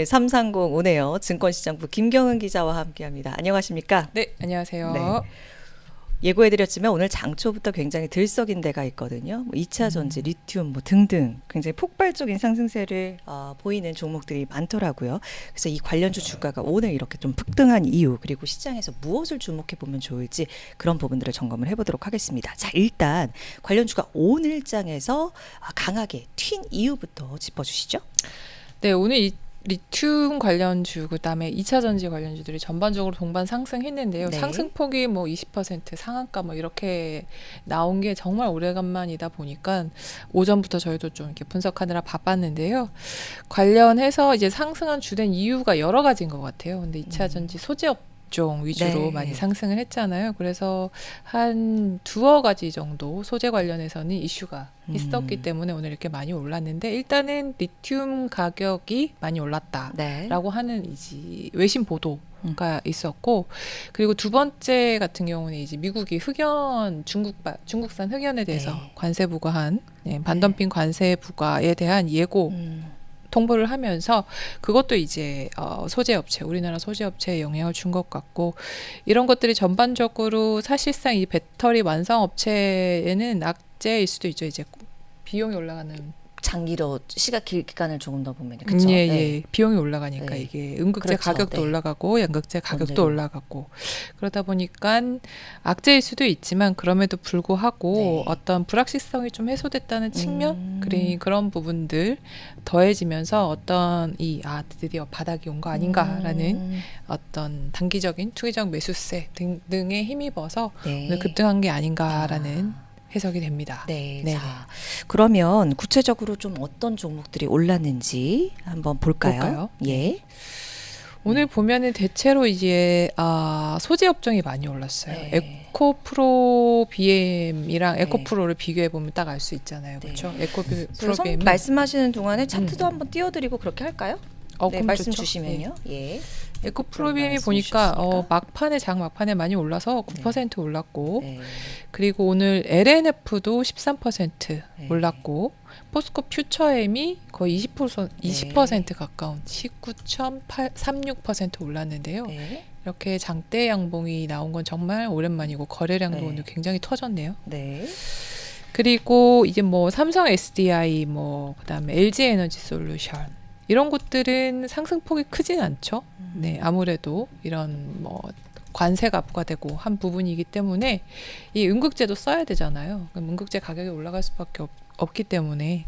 네, 330 오네요. 증권시장부 김경은 기자와 함께합니다. 안녕하십니까? 네, 안녕하세요. 네. 예고해드렸지만 오늘 장초부터 굉장히 들썩인 데가 있거든요. 뭐 2차 전지, 리튬 뭐 등등 굉장히 폭발적인 상승세를 어, 보이는 종목들이 많더라고요. 그래서 이 관련주 주가가 오늘 이렇게 좀 폭등한 이유 그리고 시장에서 무엇을 주목해 보면 좋을지 그런 부분들을 점검을 해보도록 하겠습니다. 자 일단 관련주가 오늘 장에서 아, 강하게 튄 이유부터 짚어주시죠. 네, 오늘 이 리튬 관련주 그다음에 2차 전지 관련주들이 전반적으로 동반 상승했는데요. 네. 상승폭이 뭐 20% 상한가 뭐 이렇게 나온 게 정말 오래간만이다 보니까 오전부터 저희도 좀 이렇게 분석하느라 바빴는데요. 관련해서 이제 상승한 주된 이유가 여러 가지인 것 같아요. 근데 2차 전지 소재 업 종 위주로 네. 많이 상승을 했잖아요. 그래서 한 두어 가지 정도 소재 관련해서는 이슈가 음. 있었기 때문에 오늘 이렇게 많이 올랐는데 일단은 리튬 가격이 많이 올랐다. 네. 라고 하는 이제 외신 보도가 음. 있었고 그리고 두 번째 같은 경우는 이제 미국이 흑연 중국 중국산 흑연에 대해서 네. 관세 부과한 네, 반덤핑 관세 부과에 대한 예고 음, 통보를 하면서 그것도 이제 어, 소재 업체 우리나라 소재 업체에 영향을 준 것 같고 이런 것들이 전반적으로 사실상 이 배터리 완성 업체에는 악재일 수도 있죠. 이제 비용이 올라가는 장기로 시각 길 기간을 조금 더 보면 그렇죠. 예, 예. 비용이 올라가니까 네. 이게 음극재 그렇죠. 가격도 네. 올라가고 양극재 가격도 원재료. 올라가고 그러다 보니까 악재일 수도 있지만 그럼에도 불구하고 네. 어떤 불확실성이 좀 해소됐다는 측면 음. 그리 그런 부분들 더해지면서 어떤 이 아 드디어 바닥이 온 거 아닌가라는 음, 어떤 단기적인 투기적 매수세 등, 등에 힘입어서 네. 급등한 게 아닌가라는 해석이 됩니다. 네. 네네. 자, 그러면 구체적으로 좀 어떤 종목들이 올랐는지 한번 볼까요? 볼까요? 예. 오늘 보면은 대체로 이제 아, 소재 업종이 많이 올랐어요. 네. 에코 프로 BM이랑 네. 에코 프로를 비교해 보면 딱 알 수 있잖아요. 네. 그렇죠? 에코 비- 프로 그래서 BM은 말씀하시는 동안에 차트도 한번 띄워드리고 그렇게 할까요? 어, 네, 말씀 좋죠. 주시면요. 예. 네. 에코 프로 그런 BM이 말씀 보니까 어. 막판에 장 막판에 많이 올라서 9% 올랐고 네. 그리고 오늘 LNF도 13% 네. 올랐고 포스코 퓨처엠이 거의 20% 20% 가까운 19.36% 올랐는데요. 네. 이렇게 장대 양봉이 나온 건 정말 오랜만이고 거래량도 네. 오늘 굉장히 터졌네요. 네. 그리고 이제 뭐 삼성 SDI 뭐 그다음에 LG 에너지 솔루션 이런 곳들은 상승폭이 크진 않죠. 음. 네, 아무래도 이런 뭐 관세가 부과되고 한 부분이기 때문에 이 음극재도 써야 되잖아요. 음극재 가격이 올라갈 수밖에 없, 없기 때문에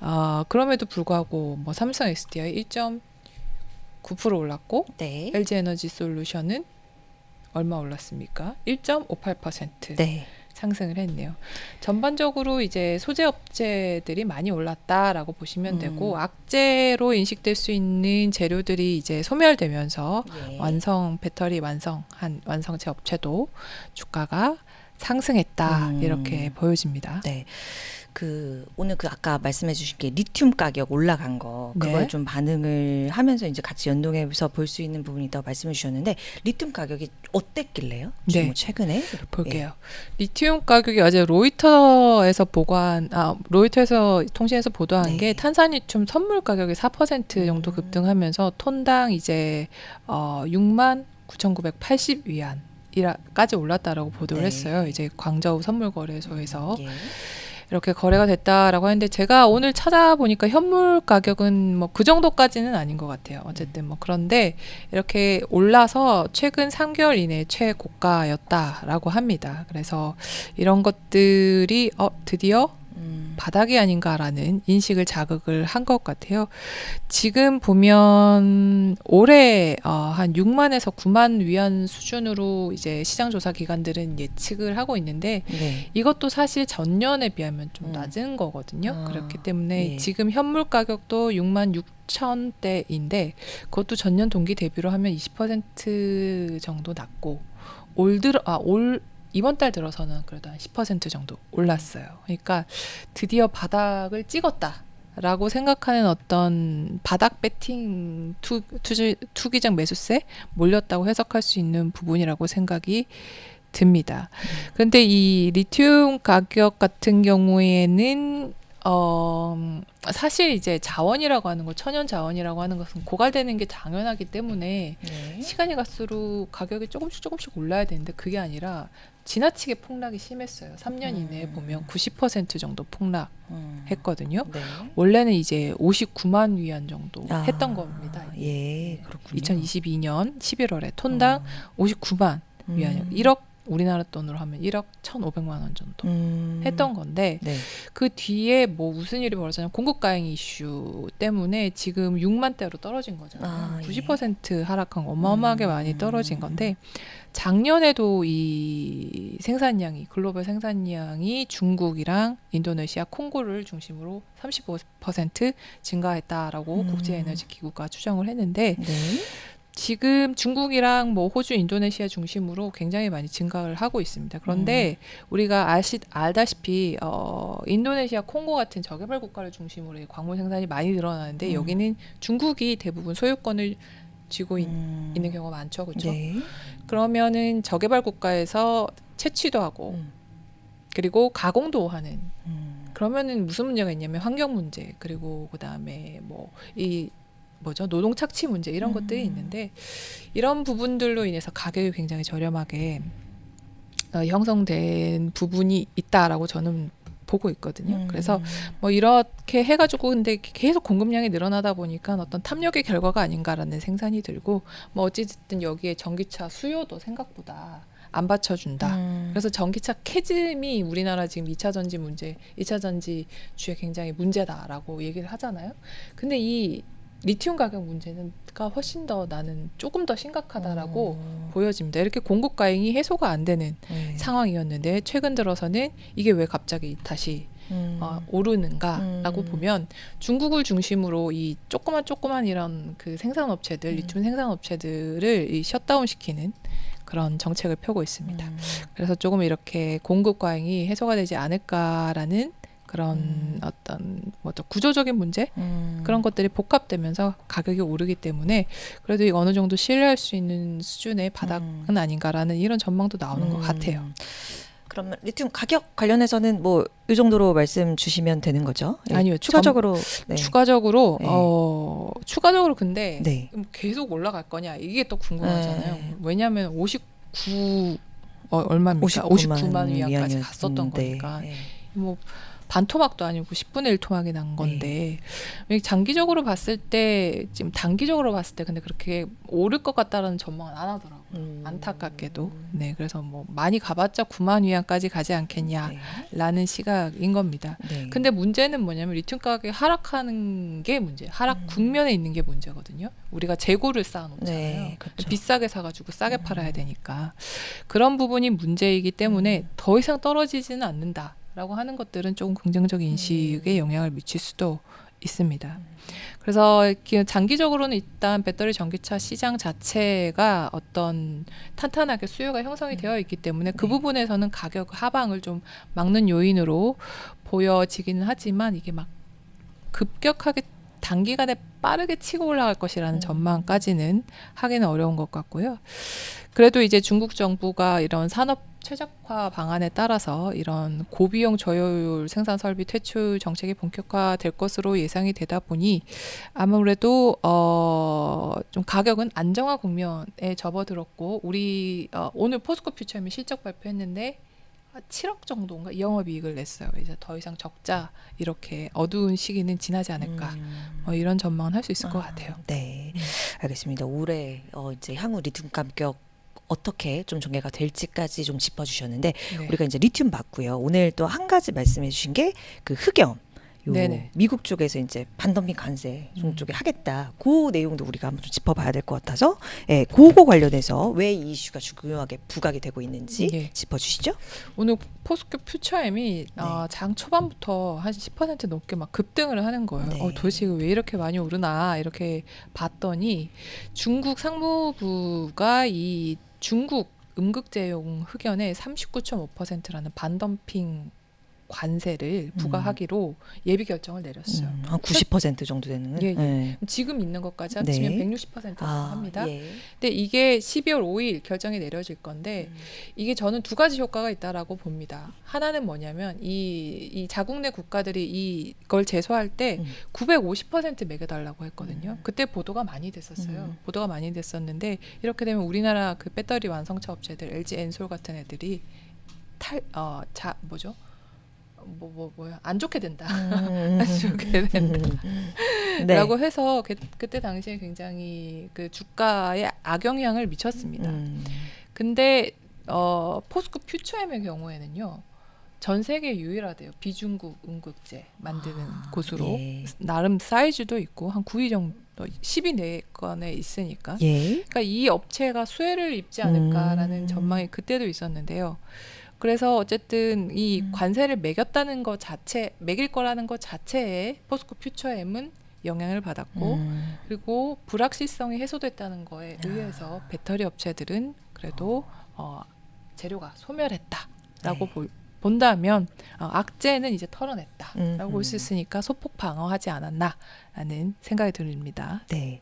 아 그럼에도 불구하고 뭐 삼성 SDI 1.9% 올랐고 네. LG 에너지 솔루션은 얼마 올랐습니까? 1.58% 네. 상승을 했네요. 전반적으로 이제 소재 업체들이 많이 올랐다라고 보시면 음. 되고 악재로 인식될 수 있는 재료들이 이제 소멸되면서 예. 완성 배터리 완성한 완성체 업체도 주가가 상승했다 음. 이렇게 보여집니다. 네. 그 오늘 그 아까 말씀해 주신 게 리튬 가격 올라간 거 그걸 네. 좀 반응을 하면서 이제 같이 연동해서 볼 수 있는 부분이 있다고 말씀해 주셨는데 리튬 가격이 어땠길래요? 좀 네. 뭐 최근에 볼게요. 리튬 가격이 어제 로이터에서 보고한 아 로이터에서 통신에서 보도한 네. 게 탄산리튬 선물 가격이 4% 정도 음. 급등하면서 톤당 이제 어 6만 9,980 위안. 이라까지 올랐다라고 보도를 네. 했어요. 이제 광저우 선물 거래소에서 예. 이렇게 거래가 됐다라고 하는데 제가 오늘 찾아보니까 현물 가격은 뭐 그 정도까지는 아닌 것 같아요. 어쨌든 뭐 그런데 이렇게 올라서 최근 3개월 이내 최고가였다라고 합니다. 그래서 이런 것들이 어 드디어 음. 바닥이 아닌가라는 인식을 자극을 한 것 같아요. 지금 보면 올해 어, 한 6만에서 9만 위안 수준으로 이제 시장 조사 기관들은 예측을 하고 있는데 네. 이것도 사실 전년에 비하면 좀 음. 낮은 거거든요. 아, 그렇기 때문에 예. 지금 현물 가격도 6만 6 천 대인데 그것도 전년 동기 대비로 하면 20% 정도 낮고 올 들어 아올 이번 달 들어서는 그래도 한 10% 정도 올랐어요. 그러니까 드디어 바닥을 찍었다 라고 생각하는 어떤 바닥 배팅 투, 투지, 투기적 매수세 몰렸다고 해석할 수 있는 부분이라고 생각이 듭니다. 그런데 이 리튬 가격 같은 경우에는 어, 음, 사실 이제 자원이라고 하는 거, 천연 자원이라고 하는 것은 고갈되는 게 당연하기 때문에 네. 시간이 갈수록 가격이 조금씩 조금씩 올라야 되는데 그게 아니라 지나치게 폭락이 심했어요. 3년 음. 이내에 보면 90% 정도 폭락했거든요. 음. 네. 원래는 이제 59만 위안 정도 아, 했던 겁니다. 예, 그렇군요. 2022년 11월에 톤당 59만 음. 위안이요. 1억 우리나라 돈으로 하면 1억 1,500만 원 정도 음. 했던 건데 네. 그 뒤에 뭐 무슨 일이 벌어졌냐면 공급 가행 이슈 때문에 지금 6만 대로 떨어진 거잖아요. 아, 예. 90% 하락한 거 어마어마하게 음. 많이 떨어진 건데 작년에도 이 생산량이 글로벌 생산량이 중국이랑 인도네시아, 콩고를 중심으로 35% 증가했다라고 음. 국제에너지 기구가 추정을 했는데 네. 지금 중국이랑 뭐 호주, 인도네시아 중심으로 굉장히 많이 증가를 하고 있습니다. 그런데 음. 우리가 아시, 알다시피 어, 인도네시아, 콩고 같은 저개발 국가를 중심으로 이 광물 생산이 많이 늘어나는데 음. 여기는 중국이 대부분 소유권을 쥐고 있- 음. 있는 경우가 많죠, 그렇죠? 네. 그러면은 저개발 국가에서 채취도 하고 음. 그리고 가공도 하는 음. 그러면은 무슨 문제가 있냐면 환경 문제 그리고 그다음에 뭐 이 뭐죠 노동 착취 문제 이런 음. 것들이 있는데 이런 부분들로 인해서 가격이 굉장히 저렴하게 어, 형성된 부분이 있다라고 저는 보고 있거든요. 음. 그래서 뭐 이렇게 해가지고 근데 계속 공급량이 늘어나다 보니까 어떤 탐욕의 결과가 아닌가라는 생산이 들고 뭐 어찌됐든 여기에 전기차 수요도 생각보다 안 받쳐준다. 음. 그래서 전기차 캐즘이 우리나라 지금 2차 전지 문제, 2차 전지 주에 굉장히 문제다라고 얘기를 하잖아요. 근데 이 리튬 가격 문제는가 훨씬 더 나는 조금 더 심각하다라고 어. 보여집니다. 이렇게 공급 가행이 해소가 안 되는 네. 상황이었는데 최근 들어서는 이게 왜 갑자기 다시 음. 어, 오르는가라고 음. 보면 중국을 중심으로 이 조그만 조그만 이런 그 생산업체들 음. 리튬 생산업체들을 이 셧다운 시키는 그런 정책을 펴고 있습니다. 음. 그래서 조금 이렇게 공급 과잉이 해소가 되지 않을까라는 그런 음. 어떤 뭐또 구조적인 문제 음. 그런 것들이 복합되면서 가격이 오르기 때문에 그래도 이거 어느 정도 신뢰할 수 있는 수준의 바닥은 음. 아닌가라는 이런 전망도 나오는 것 음. 같아요. 그러면 리튬 가격 관련해서는 뭐 이 정도로 말씀 주시면 되는 거죠? 예. 아니요, 추가적으로 네. 추가적으로 네. 어 추가적으로 근데 네. 그럼 계속 올라갈 거냐 이게 또 궁금하잖아요. 네. 왜냐하면 59 어, 얼마입니까? 59만, 위안까지 갔었던 거니까 네. 뭐 반 토막도 아니고 10분의 1 토막이 난 건데 왜 장기적으로 봤을 때 지금 단기적으로 봤을 때 근데 그렇게 오를 것 같다라는 전망은 안 하더라고요. 음. 안타깝게도 네 그래서 뭐 많이 가봤자 9만 위안까지 가지 않겠냐라는 네. 시각인 겁니다. 네. 근데 문제는 뭐냐면 리튬 가격이 하락하는 게 문제, 하락 음. 국면에 있는 게 문제거든요. 우리가 재고를 쌓아놓잖아요. 네, 그렇죠. 비싸게 사가지고 싸게 음. 팔아야 되니까 그런 부분이 문제이기 때문에 음. 더 이상 떨어지지는 않는다 라고 하는 것들은 조금 긍정적인 인식에 음. 영향을 미칠 수도 있습니다. 그래서 기- 장기적으로는 일단 배터리 전기차 시장 자체가 어떤 탄탄하게 수요가 형성이 되어 있기 때문에 그 네. 부분에서는 가격 하방을 좀 막는 요인으로 보여지기는 하지만 이게 막 급격하게 단기간에 빠르게 치고 올라갈 것이라는 음. 전망까지는 하기는 어려운 것 같고요. 그래도 이제 중국 정부가 이런 산업 최적화 방안에 따라서 이런 고비용 저효율 생산 설비 퇴출 정책이 본격화될 것으로 예상이 되다 보니 아무래도 어 좀 가격은 안정화 국면에 접어들었고 우리 어, 오늘 포스코 퓨처엠이 실적 발표했는데 7억 정도인가 영업이익을 냈어요. 이제 더 이상 적자 이렇게 어두운 시기는 지나지 않을까 음. 어, 이런 전망은 할 수 있을 것 아, 같아요. 네, 알겠습니다. 올해 어, 이제 향후 리튬 가격 어떻게 좀 전개가 될지까지 좀 짚어주셨는데 네. 우리가 이제 리튬 봤고요. 오늘 또 한 가지 말씀해주신 게 그 흑연. 요 네네. 미국 쪽에서 이제 반덤핑 관세 음. 중 쪽에 하겠다. 그 내용도 우리가 한번 좀 짚어봐야 될 것 같아서, 예, 그거 관련해서 왜 이 이슈가 중요하게 부각이 되고 있는지 네. 짚어주시죠. 오늘 포스코 퓨처엠이 네. 어, 장 초반부터 한 10% 넘게 막 급등을 하는 거예요. 네. 어, 도대체 왜 이렇게 많이 오르나 이렇게 봤더니 중국 상무부가 이 중국 음극재용 흑연의 39.5%라는 반덤핑 관세를 부과하기로 예비 결정을 내렸어요. 음, 한90% 정도 되는. 예, 예. 네. 지금 있는 것까지 네. 합치면 160%라고 아, 합니다. 예. 근데 이게 12월 5일 결정이 내려질 건데 이게 저는 두 가지 효과가 있다라고 봅니다. 하나는 뭐냐면 이, 이 자국 내 국가들이 이걸 제소할 때 음. 950% 매겨달라고 했거든요. 그때 보도가 많이 됐었어요. 음. 보도가 많이 됐었는데 이렇게 되면 우리나라 그 배터리 완성차 업체들 LG 엔솔 같은 애들이 탈 어 자 뭐죠? 뭐 뭐 뭐야 안 좋게 된다. 음. 안 좋게 된다. 네. 라고 해서 그, 그때 당시에 굉장히 그 주가에 악영향을 미쳤습니다. 음. 근데 어, 포스코 퓨처엠의 경우에는요. 전 세계 유일하대요. 비중국 응급제 만드는 아, 곳으로 예. 나름 사이즈도 있고 한 9위 정도 10위 내건에 있으니까. 예. 그러니까 이 업체가 수혜를 입지 않을까라는 음. 전망이 그때도 있었는데요. 그래서 어쨌든 이 음. 관세를 매겼다는 것 자체, 매길 거라는 것 자체에 포스코 퓨처엠은 영향을 받았고 음. 그리고 불확실성이 해소됐다는 거에 의해서 배터리 업체들은 그래도 어, 재료가 소멸했다라고 네. 볼- 본다면 어, 악재는 이제 털어냈다라고 음, 볼수 음. 있으니까 소폭 방어하지 않았나라는 생각이 듭니다. 네.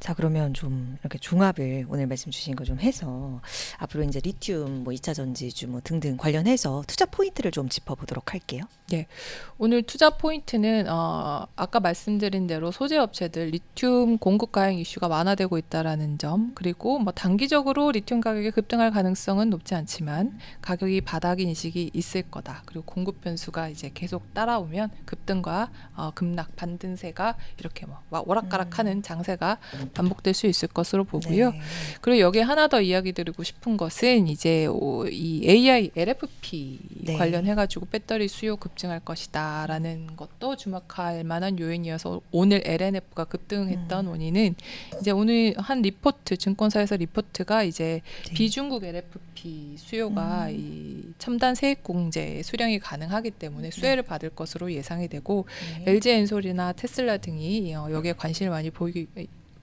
자, 그러면 좀 이렇게 종합을 오늘 말씀 주신 거 좀 해서 앞으로 이제 리튬 뭐 2차 전지주 뭐 등등 관련해서 투자 포인트를 좀 짚어 보도록 할게요. 오늘 투자 포인트는 어, 아까 말씀드린 대로 소재 업체들 리튬 공급 가행 이슈가 완화되고 있다라는 점 그리고 뭐 단기적으로 리튬 가격이 급등할 가능성은 높지 않지만 가격이 바닥 인식이 있을 거다 그리고 공급 변수가 이제 계속 따라오면 급등과 어, 급락 반등세가 이렇게 뭐 와- 오락가락하는 장세가 반복될 수 있을 것으로 보고요. 네. 그리고 여기에 하나 더 이야기 드리고 싶은 것은 이제 오- 이 AI LFP 네. 관련해 가지고 배터리 수요 급증할 것이다라는 것도 주목할 만한 요인이어서 오늘 LNF가 급등했던 음. 원인은 이제 오늘 한 리포트 증권사에서 리포트가 이제 네. 비중국 LFP 수요가 음. 이 첨단 세액 공제 수령이 가능하기 때문에 수혜를 받을 것으로 예상이 되고 네. LG 엔솔이나 테슬라 등이 어, 여기에 관심을 많이 보이기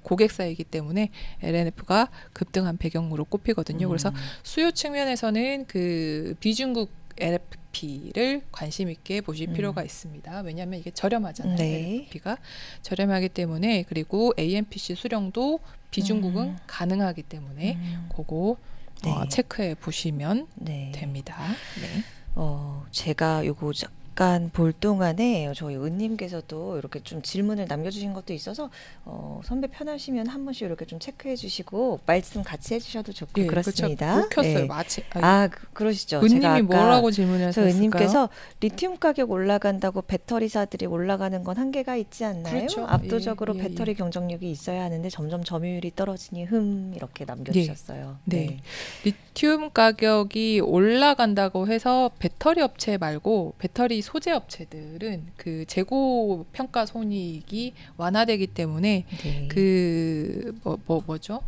고객사이기 때문에 LNF가 급등한 배경으로 꼽히거든요. 그래서 음. 수요 측면에서는 그 비중국 LFP를 관심 있게 보실 음. 필요가 있습니다. 왜냐하면 이게 저렴하잖아요. 네. LFP가 저렴하기 때문에 그리고 AMPC 수령도 비중국은 음. 가능하기 때문에 음. 그거 어, 네. 체크해 보시면 네. 됩니다. 네. 어, 제가 요거 잠깐 볼 동안에 저희 은님께서도 이렇게 좀 질문을 남겨주신 것도 있어서 어, 선배 편하시면 한 번씩 이렇게 좀 체크해 주시고 말씀 같이 해주셔도 좋고 예, 그렇습니다. 그렇죠. 못 켰어요. 예. 마치 아, 아, 그, 그러시죠. 은님이 뭐라고 질문하셨을까요? 은님께서 리튬 가격 올라간다고 배터리사들이 올라가는 건 한계가 있지 않나요? 그렇죠. 압도적으로 예, 예, 배터리 경쟁력이 있어야 하는데 점점 점유율이 떨어지니 흠 이렇게 남겨주셨어요. 네. 리튬 가격이 올라간다고 해서 배터리 업체 말고 배터리 소재 업체들은 그 재고 평가 손익이 완화되기 때문에 네. 그뭐 뭐 뭐, 죠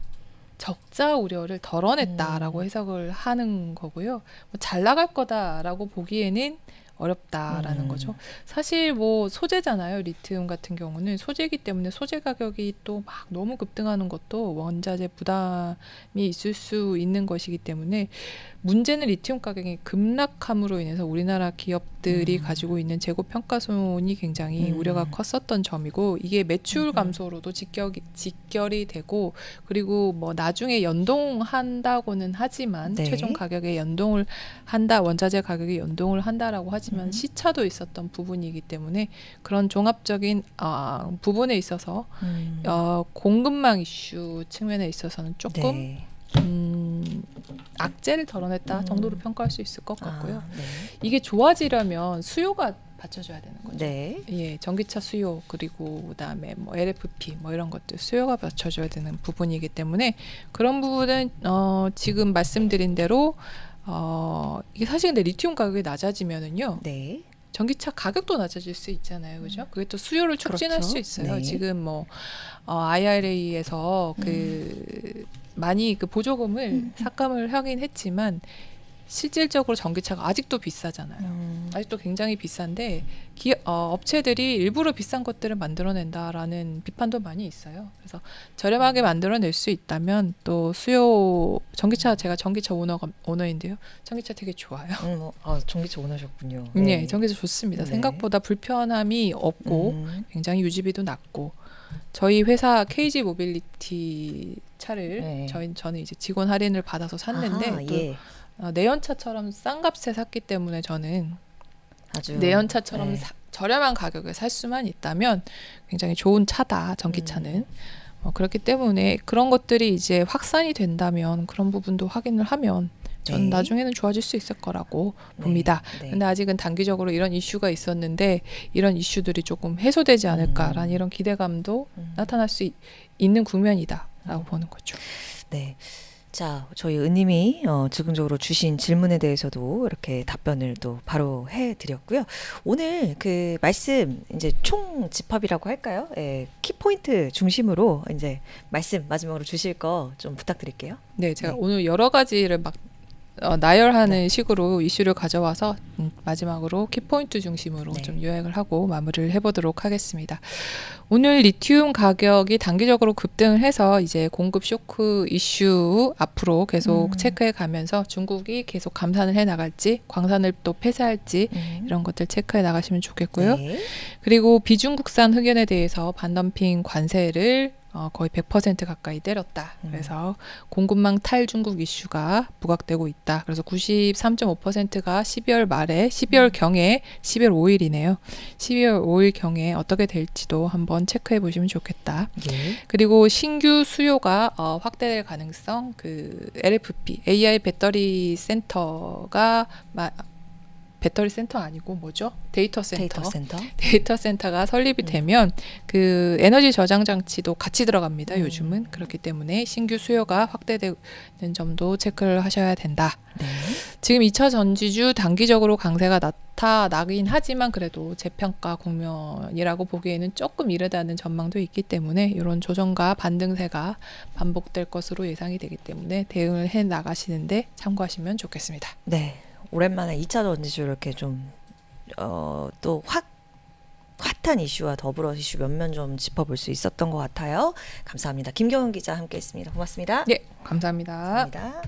적자 우려를 덜어냈다라고 음. 해석을 하는 거고요. 뭐 잘 나갈 거다라고 보기에는 어렵다라는 음. 거죠. 사실 뭐 소재잖아요. 리튬 같은 경우는 소재이기 때문에 소재 가격이 또 막 너무 급등하는 것도 원자재 부담이 있을 수 있는 것이기 때문에 문제는 리튬 가격이 급락함으로 인해서 우리나라 기업들이 음. 가지고 있는 재고 평가손이 굉장히 음. 우려가 컸었던 점이고 이게 매출 음. 감소로도 직결이, 직결이 되고 그리고 뭐 나중에 연동한다고는 하지만 네. 최종 가격에 연동을 한다 원자재 가격에 연동을 한다라고 하지 만 음. 시차도 있었던 부분이기 때문에 그런 종합적인 아, 부분에 있어서 음. 어, 공급망 이슈 측면에 있어서는 조금 네. 음, 악재를 덜어냈다 음. 정도로 평가할 수 있을 것 같고요. 아, 네. 이게 좋아지려면 수요가 받쳐줘야 되는 거죠. 네. 예, 전기차 수요 그리고 그다음에 뭐 LFP 뭐 이런 것들 수요가 받쳐줘야 되는 부분이기 때문에 그런 부분은 어, 지금 말씀드린 대로 어, 이게 사실 근데 리튬 가격이 낮아지면은요 네. 전기차 가격도 낮아질 수 있잖아요, 그죠? 그게 또 수요를 촉진할 그렇죠. 수 있어요. 네. 지금 뭐 어, IRA에서 그 많이 그 보조금을 음. 삭감을 하긴 했지만 실질적으로 전기차가 아직도 비싸잖아요. 음. 아직도 굉장히 비싼데 기, 어, 업체들이 일부러 비싼 것들을 만들어낸다라는 비판도 많이 있어요. 그래서 저렴하게 만들어낼 수 있다면 또 수요 전기차 제가 전기차 오너가 오너인데요. 전기차 되게 좋아요. 음, 뭐, 아, 전기차 원하셨군요. 네, 전기차 좋습니다. 네. 생각보다 불편함이 없고 음. 굉장히 유지비도 낮고 저희 회사 KG 모빌리티 차를 네. 저희 저는 이제 직원 할인을 받아서 샀는데 아하, 또 예. 어, 내연차처럼 싼 값에 샀기 때문에 저는 아주 내연차처럼 네. 사- 저렴한 가격에 살 수만 있다면 굉장히 좋은 차다 전기차는 음. 어, 그렇기 때문에 그런 것들이 이제 확산이 된다면 그런 부분도 확인을 하면 저는 네. 나중에는 좋아질 수 있을 거라고 네, 봅니다. 네. 근데 아직은 단기적으로 이런 이슈가 있었는데 이런 이슈들이 조금 해소되지 않을까라는 음. 이런 기대감도 음. 나타날 수 있, 는 국면이다라고 보는 거죠. 네. 자, 저희 은님이 어, 즉흥적으로 주신 질문에 대해서도 이렇게 답변을 또 바로 해드렸고요. 오늘 그 말씀 이제 총 집합이라고 할까요? 예, 키포인트 중심으로 이제 말씀 마지막으로 주실 거 좀 부탁드릴게요. 네, 제가 네. 오늘 여러 가지를 막 어, 나열하는 식으로 이슈를 가져와서 음, 마지막으로 키포인트 중심으로 네. 좀 요약을 하고 마무리를 해보도록 하겠습니다. 오늘 리튬 가격이 단기적으로 급등을 해서 이제 공급 쇼크 이슈 앞으로 계속 음. 체크해 가면서 중국이 계속 감산을 해 나갈지 광산을 또 폐쇄할지 음. 이런 것들 체크해 나가시면 좋겠고요. 네. 그리고 비중국산 흑연에 대해서 반덤핑 관세를 어, 거의 100% 가까이 때렸다. 음. 그래서 공급망 탈중국 이슈가 부각되고 있다. 그래서 93.5%가 12월 말에 12월 경에 12월 5일이네요. 12월 5일 경에 어떻게 될지도 한번 체크해 보시면 좋겠다. 예. 그리고 신규 수요가 어, 확대될 가능성 그 LFP AI 배터리 센터가 마, 배터리 센터 아니고 뭐죠? 데이터 센터. 데이터 센터. 센터 가 설립이 음. 되면 그 에너지 저장 장치도 같이 들어갑니다. 음. 요즘은 그렇기 때문에 신규 수요가 확대되는 점도 체크를 하셔야 된다. 네. 지금 2차 전지주 단기적으로 강세가 나타나긴 하지만 그래도 재평가 국면이라고 보기에는 조금 이르다는 전망도 있기 때문에 이런 조정과 반등세가 반복될 것으로 예상이 되기 때문에 대응을 해 나가시는데 참고하시면 좋겠습니다. 네. 오랜만에 2차 전지주 이렇게 좀, 어, 또 확, 핫한 이슈와 더불어 이슈 몇 면 좀 짚어볼 수 있었던 것 같아요. 감사합니다. 김경훈 기자 함께 했습니다. 고맙습니다. 네, 감사합니다. 감사합니다.